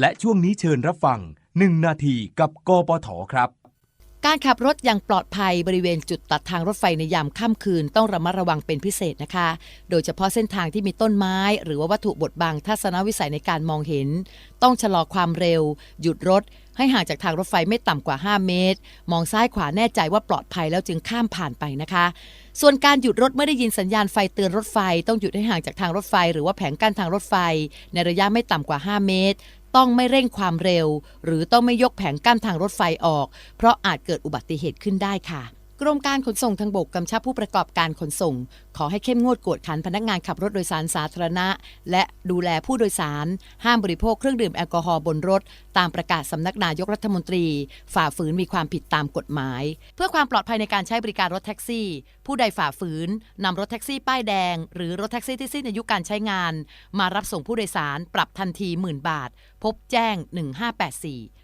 และช่วงนี้เชิญรับฟัง 1 นาทีกับกปทครับ การขับรถอย่างปลอดภัยบริเวณจุดตัดทางรถไฟในยามค่ำคืนต้องระมัดระวังเป็นพิเศษนะคะ โดยเฉพาะเส้นทางที่มีต้นไม้ หรือว่าวัตถุบดบังทัศนวิสัยในการมองเห็น ต้องชะลอความเร็ว หยุดรถ ให้ห่างจากทางรถไฟไม่ต่ำกว่า 5 เมตร มองซ้ายขวาแน่ใจว่าปลอดภัยแล้วจึงข้ามผ่านไปนะคะ ส่วนการหยุดรถเมื่อได้ยินสัญญาณไฟเตือนรถไฟ ต้องหยุดให้ห่างจากทางรถไฟ หรือว่าแผงกั้นทางรถไฟ ในระยะไม่ต่ำกว่า 5 เมตร ต้องไม่เร่งความเร็ว หรือต้องไม่ยกแผงกั้นทางรถไฟออก เพราะอาจเกิดอุบัติเหตุขึ้นได้ค่ะ รมการขนส่งทางบกกำชับผู้ประกอบการขนส่ง ขอให้เข้มงวดกวดขันพนักงานขับรถโดยสารสาธารณะ และดูแลผู้โดยสาร ห้ามบริโภคเครื่องดื่มแอลกอฮอล์บนรถ ตามประกาศสำนักนายกรัฐมนตรี ฝ่าฝืนมีความผิดตามกฎหมาย เพื่อความปลอดภัยในการใช้บริการรถแท็กซี่ ผู้ใดฝ่าฝืนนำรถแท็กซี่ป้ายแดง หรือรถแท็กซี่ที่สิ้นอายุการใช้งาน มารับส่งผู้โดยสารปรับทันทีหมื่นบาท พบแจ้ง 1584